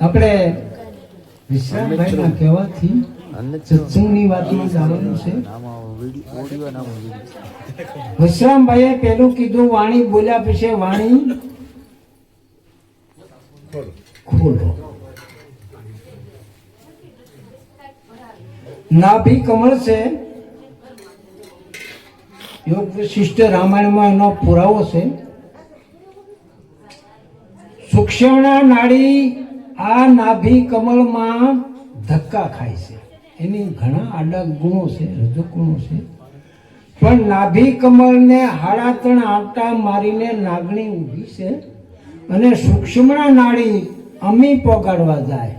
આપણે વિશ્રામભાઈના કહેવાથી સત્સંગની વાતમાં જવાનું છે. વિશ્રામભાઈએ પેલું કીધું વાણી બોલ્યા પછી વાણી ખોલો. નાભી કમળ છે. યોગ વિશિષ્ટ રામાયણમાં એનો પુરાવો છે. સૂક્ષ્મના નાડી આ નાભી કમળમાં ધક્કા ખાય છે. એની ઘણા આડા ગુણો છે રજોગુણો છે. પણ નાભી કમળને હાડા ત્રણ આંટા મારીને નાગણી ઊભી છે અને સૂક્ષ્મણા નાળી અમી પોગાડવા જાય.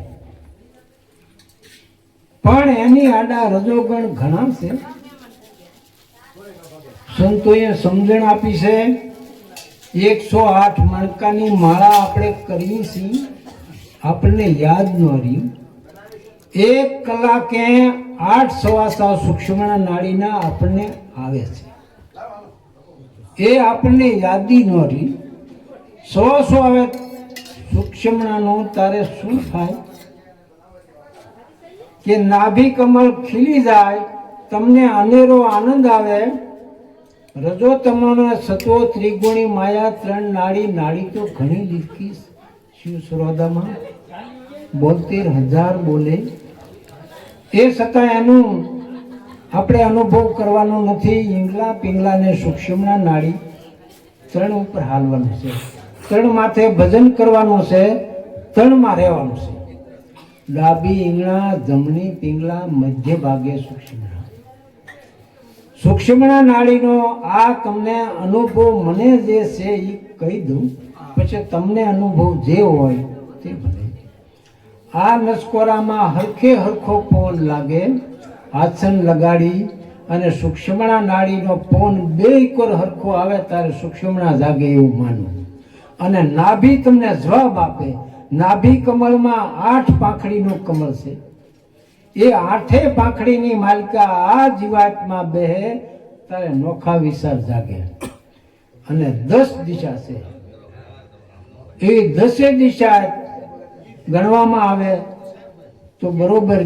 પણ એની આડા રજોગણ ઘણા છે. સંતોએ સમજણ આપી છે, એકસો આઠ મણકાની માળા આપણે કરીએ છીએ. આપણને યાદ ન રહ્યું? એક કલાકે આઠ સવાસા સૂક્ષ્મ નાડીના આપણને આવે છે. એ આપણને યાદી ન રહી. સો સો આવે સૂક્ષ્મણાનો, તારે શું થાય? કે નાભી કમળ ખીલી જાય, તમને અનેરો આનંદ આવે. રજો તમારો સત્વો ત્રિગુણી માયા ત્રણ નાડી નાડી તો ઘણી લીધી શિવ સરોદામાં બોતેર હજાર બોલે. એ છતાં એનું આપણે અનુભવ કરવાનો નથી. ઈંગલા પિંગલા ને સૂક્ષ્મના નાડી ત્રણ ઉપર હાલવાનું છે. ત્રણ માથે ભજન કરવાનું છે. ત્રણમાં રહેવાનું છે. ડાબી ઈંગણા જમણી પિંગલા, મધ્ય ભાગે સૂક્ષ્મણા સૂક્ષ્મણા નાડીનો આ તમને અનુભવ મને જે છે એ કહી દઉં. પછી તમને અનુભવ જે હોય તે ભલે આ નસકોરામાં હરખે હરખો પવન લાગે, આસન લગાડી અને સૂક્ષ્મણા નાડીનો પવન બે કોર હરખો આવે ત્યારે સૂક્ષ્મણા જાગે એવું માનવું અને નાભી તમને જવાબ આપે, નાભી કમળમાં આઠ પાંખડીનું કમળ છે. એ આઠે પાંખડીની માલિકા આ જીવાતમાં બેહે ત્યારે નોખા વિચાર જાગે. અને દસ દિશા છે. એ દસે દિશા ગણવામાં આવે તો બરોબર,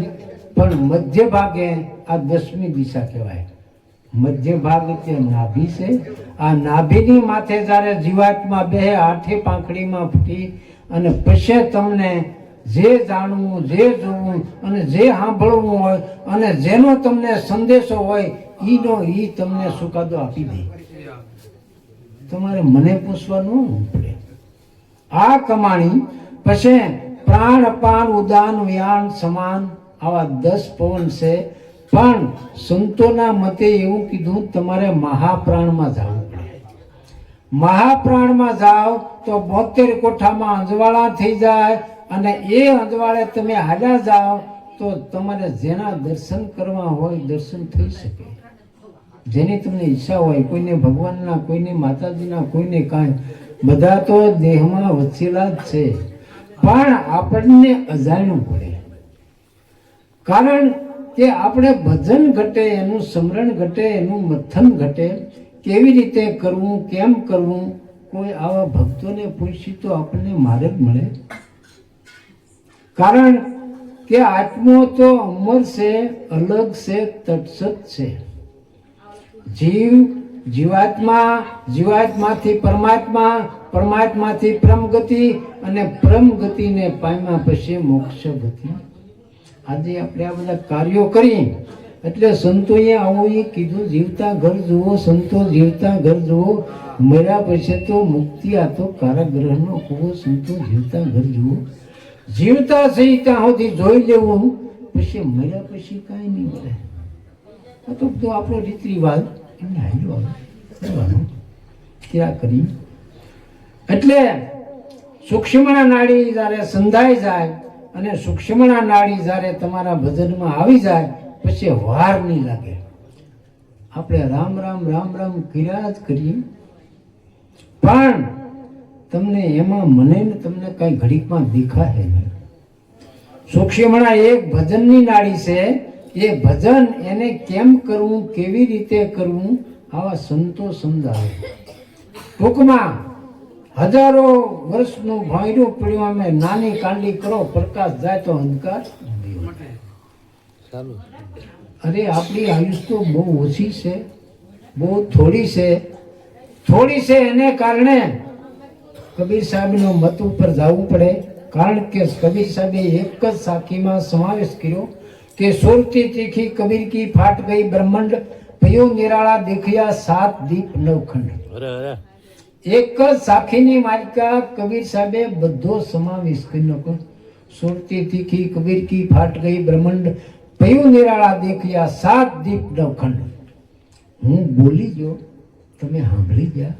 પણ મધ્ય ભાગે આ દસમી દિશા કહેવાય. મધ્ય ભાગ તે નાભી છે? આ નાભીની માથે જ્યારે જીવાતમાં બે આઠે પાંખડીમાં ફૂટી અને પછી તમને જે જાણવું, જે જોવું અને જે સાંભળવું હોય અને જેનો તમને સંદેશો હોય, ઈનો ઈ તમને સુકાદો આપી દે. તમારે મને પૂછવાનું પડે. આ કમાણી પછી પ્રાણ અપાન ઉદાન વ્યાન સમાન આવા દસ પવન છે. પણ સંતોના મતે એવું કીધું, તમારે મહાપ્રાણમાં જવું પડે. મહાપ્રાણમાં જાઓ તો બોતેર કોઠામાં અંજવાળા થઈ જાય અને એ અંજવાળે તમે હાલ્યા જાઓ તો તમારે જેના દર્શન કરવા હોય દર્શન થઈ શકે. જેની તમને ઈચ્છા હોય, કોઈને ભગવાનના, કોઈને માતાજીના, કોઈને કાંઈ. બધા તો દેહમાં વચેલા જ છે. પણ આપણને અજાણ્યું પડે. કારણ કે આપણે ભજન ઘટે, એનું સ્મરણ ઘટે, એનું મથન ઘટે, કેવી રીતે કરવું, કેમ કરવું, કોઈ આવા ભક્તોને પૂછી તો આપણને માર્ગ મળે. કારણ કે આત્મો તો અમર છે, અલગ છે, તટસ્થ છે. જીવ જીવાત્મા, જીવાત્માથી પરમાત્મા, પરમાત્માથી પ્રમગતિ અને પ્રમગતિને પામ્યા પછી મોક્ષ ગતિ આજે આપણે આ બધા કાર્યો કરી, એટલે સંતોએ આવું એ કીધું, જીવતા ઘર જુઓ, સંતો જીવતા ઘર જુઓ. મર્યા પછી તો મુક્તિ આ તો કારાગ્રહનો કૂવો, સંતો જીવતા ઘર જુઓ. જીવતા સહી ત્યાં સુધી જોઈ લેવું, પછી મર્યા પછી કાંઈ નહીં મળે. આ તો આપણો રીત રિવાજ કરવાનો કરી એટલે સૂક્ષ્મના નાડી જ્યારે સંધાઈ જાય અને સૂક્ષ્મના નાડી જ્યારે તમારા ભજનમાં આવી જાય, પછી વાર નહીં લાગે. આપણે રામ રામ રામ રામ કર્યા જ કરીએ. પણ તમને એમાં મને તમને કઈ ઘડીકમાં દેખાય નહીં. સૂક્ષ્મણા એક ભજનની નાડી છે એ ભજન એને કેમ કરવું કેવી રીતે કરવું આવા સંતો સમજાવે. ટૂંકમાં હજારો વર્ષનું ભાંયરું પડ્યું અમે નાની કાંડી કરો પ્રકાશ જાય તો અંધકાર અરે આપણી આયુષ તો બહુ ઓછી છે બહુ થોડી છે. થોડી છે એને કારણે કબીર સાહેબનો મત ઉપર જવું પડે. કારણ કે કબીર સાહેબે એક જ સાખીમાં સમાવેશ કર્યો કે સુરતી તીખી કબીર કી ફાટ ગઈ બ્રહ્માંડ પયો નિરાળા દેખ્યા સાત દીપ નવખંડ. એક જ સાખીની માલિકા કબીર સાહેબે બધો સમાવેશ કરી નાખ્યો સુરતી તીખી કબીર કી ફાટ ગઈ બ્રહ્માંડ પયું નિરાળા દેખ્યા સાત દીપ નવખંડ. હું બોલી ગયો તમે સાંભળી ગયા?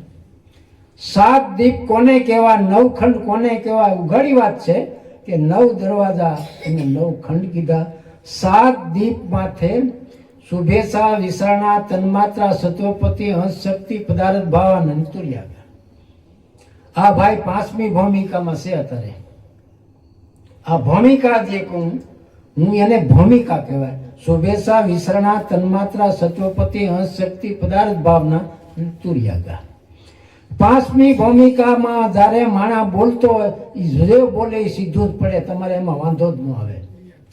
સાત દીપ કોને કહેવા નવખંડ કોને કહેવાય ઉઘાડી વાત છે કે નવ દરવાજા અને નવ ખંડ કીધા. સાત દીપ માથે શુભેશા વિસરણા, તન્માત્રા, સત્વપતિ હંસ શક્તિ પદાર્થ, ભાવ નંતુર્યા આ ભાઈ પાંચમી ભૂમિકામાં છે અત્યારે. આ ભૂમિકા જે કહું, હું એને ભૂમિકા કહેવાય. શુભેશા વિસરણા, તન્માત્રા, સત્વપતિ હંસ શક્તિ પદાર્થ, ભાવના તુર્યાગા પાંચમી ભૂમિકામાં જ્યારે માણા બોલતો હોય એ જે બોલે એ સીધું જ પડે, તમારે એમાં વાંધો જ ન આવે.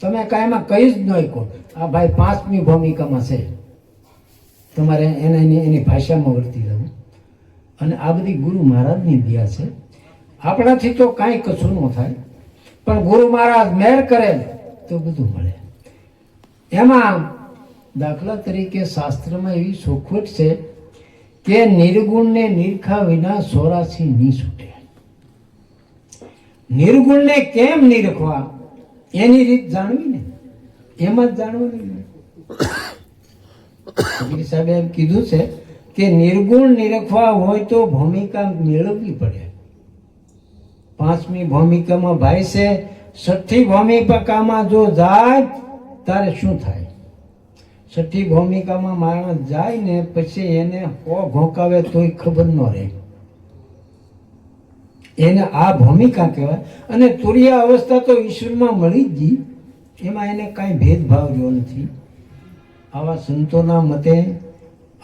તમે કાંઈ એમાં કહી જ નહીં શકો આ ભાઈ પાંચમી ભૂમિકામાં છે. તમારે એને એની એની ભાષામાં વર્તી જવું અને આ બધી ગુરુ મહારાજની દયા છે. આપણાથી તો કાંઈ કશું ન થાય. પણ ગુરુ મહારાજ મેર કરે તો બધું મળે. એમાં દાખલા તરીકે શાસ્ત્રમાં એવી સુખવટ છે કે નિર્ગુણને નિરખા વિના સોરાસી નહીં છૂટે. નિર્ગુણને કેમ નિરખવા? એની રીત જાણવી ને, એમાં જ જાણવાની સાહેબે એમ કીધું છે કે નિર્ગુણ નિરખવા હોય તો ભૂમિકા મેળવવી પડે. પાંચમી ભૂમિકામાં ભાઈ છે, છઠ્ઠી ભૂમિકામાં જો જાય, તારે શું થાય? છઠ્ઠી ભૂમિકામાં માણસ જાય ને, પછી એને હો ઘોંકાવે તોય ખબર ન રહે. એને આ ભૂમિકા કહેવાય. અને તુર્ય અવસ્થા તો ઈશ્વરમાં મળી જ ગઈ. એમાં એને કાંઈ ભેદભાવ રહ્યો નથી. આવા સંતોના મતે,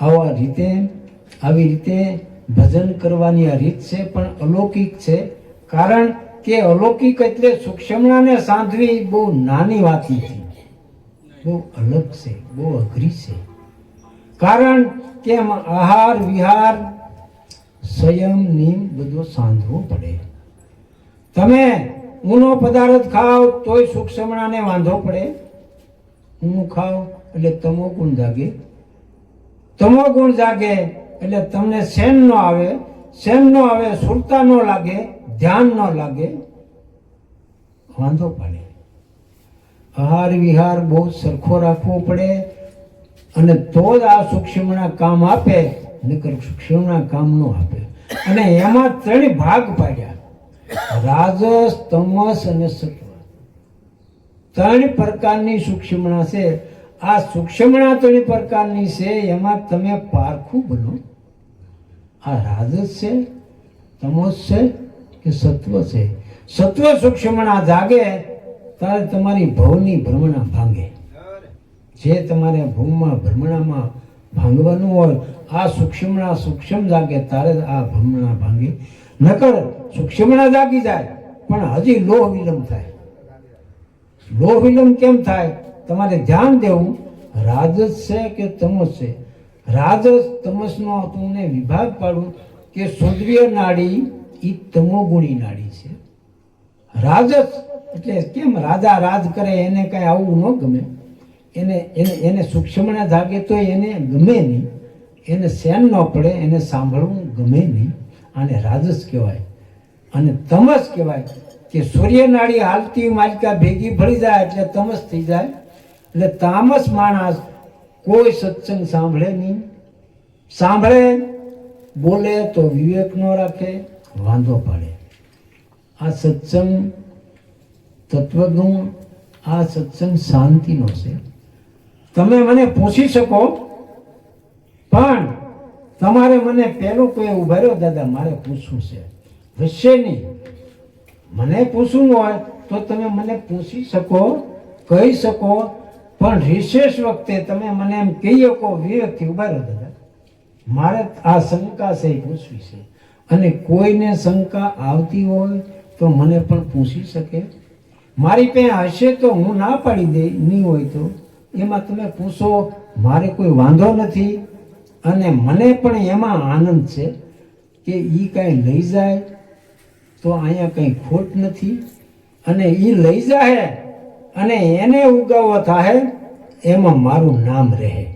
આવા રીતે, આવી રીતે ભજન કરવાની આ રીત છે, પણ અલૌકિક છે. કારણ કે અલૌકિક એટલે સુક્ષમણાને સાંધવી બહુ નાની વાત નથી. બહુ અલગ છે, બહુ અઘરી છે. કારણ કે આહાર, વિહાર સંયમ નિયમ બધો સાંધવો પડે. તમે ઊનો પદાર્થ ખાઓ તોય સૂક્ષ્મણાને વાંધો પડે. ઊનું ખાઓ એટલે તમો ગુણ જાગે. તમો ગુણ જાગે એટલે તમને શેન ન આવે. શેન ન આવે, સુરતા ન લાગે, ધ્યાન ન લાગે. વાંધો પડે. આહાર વિહાર બહુ સરખો રાખવો પડે અને તો જ આ સૂક્ષ્મના કામ આપે. નકર સૂક્ષ્મના કામ ન આપે. અને એમાં ત્રણ ભાગ પાડ્યા. રાજસ તમસ અને સત્વ. ત્રણ પ્રકારની સૂક્ષ્મણા છે. આ સૂક્ષ્મણા ત્રણ પ્રકારની છે એમાં તમે પારખું બનો. આ રાજસ છે તમસ છે કે સત્વ છે. સત્વ સૂક્ષ્મણા જાગે ત્યારે તમારી ભવની ભ્રમણા ભાંગે. જે તમારે ભૂમમાં ભ્રમણામાં ભાંગવાનું હોય, આ સૂક્ષ્મના સૂક્ષ્મ જાગે, તારે આ ભ્રમણા ભાંગે. નકર સૂક્ષ્મના જાગી જાય, પણ હજી લોહ વિલંબ થાય. લોહ વિલંબ કેમ થાય? તમારે ધ્યાન દેવું, રાજસ છે કે તમસ છે? રાજસ તમસનો તમને વિભાગ પાડું કે સૌંદર્ય નાડી એ તમોગુણી નાડી છે. રાજસ એટલે કેમ રાજા રાજ કરે, એને કઈ આવું ન ગમે? એને એને એને સૂક્ષ્મના જાગે તો એને ગમે નહીં. એને સહેન ન પડે, એને સાંભળવું ગમે નહીં. આને રાજસ કહેવાય. અને તમસ કહેવાય કે સૂર્યનાળી હાલતી માલિકા ભેગી ભળી જાય એટલે તમસ થઈ જાય. એટલે તામસ માણસ કોઈ સત્સંગ સાંભળે નહીં. સાંભળે, બોલે તો વિવેક ન રાખે, વાંધો પડે. આ સત્સંગ તત્વગુણ, આ સત્સંગ શાંતિનો છે. તમે મને પૂછી શકો? પણ તમારે મને પહેલું કોઈ ઊભા રહ્યો, દાદા, મારે પૂછવું છે. હશે નહીં. મને પૂછવું હોય તો તમે મને પૂછી શકો, કહી શકો, પણ વિશેષ વખતે તમે મને એમ કહી શકો વિવેકથી ઊભા રહ્યો દાદા. મારે આ શંકા છે એ પૂછવી છે. અને કોઈને શંકા આવતી હોય તો મને પણ પૂછી શકે. મારી પાસે હશે તો હું ના પાડી દે, નહીં હોય તો એમાં તમે પૂછો, મારે કોઈ વાંધો નથી અને મને પણ એમાં આનંદ છે કે એ કાંઈ લઈ જાય તો અહીંયા કંઈ ખોટ નથી. અને એ લઈ જાય અને એને ઉગાવવા થાય એમાં મારું નામ રહે.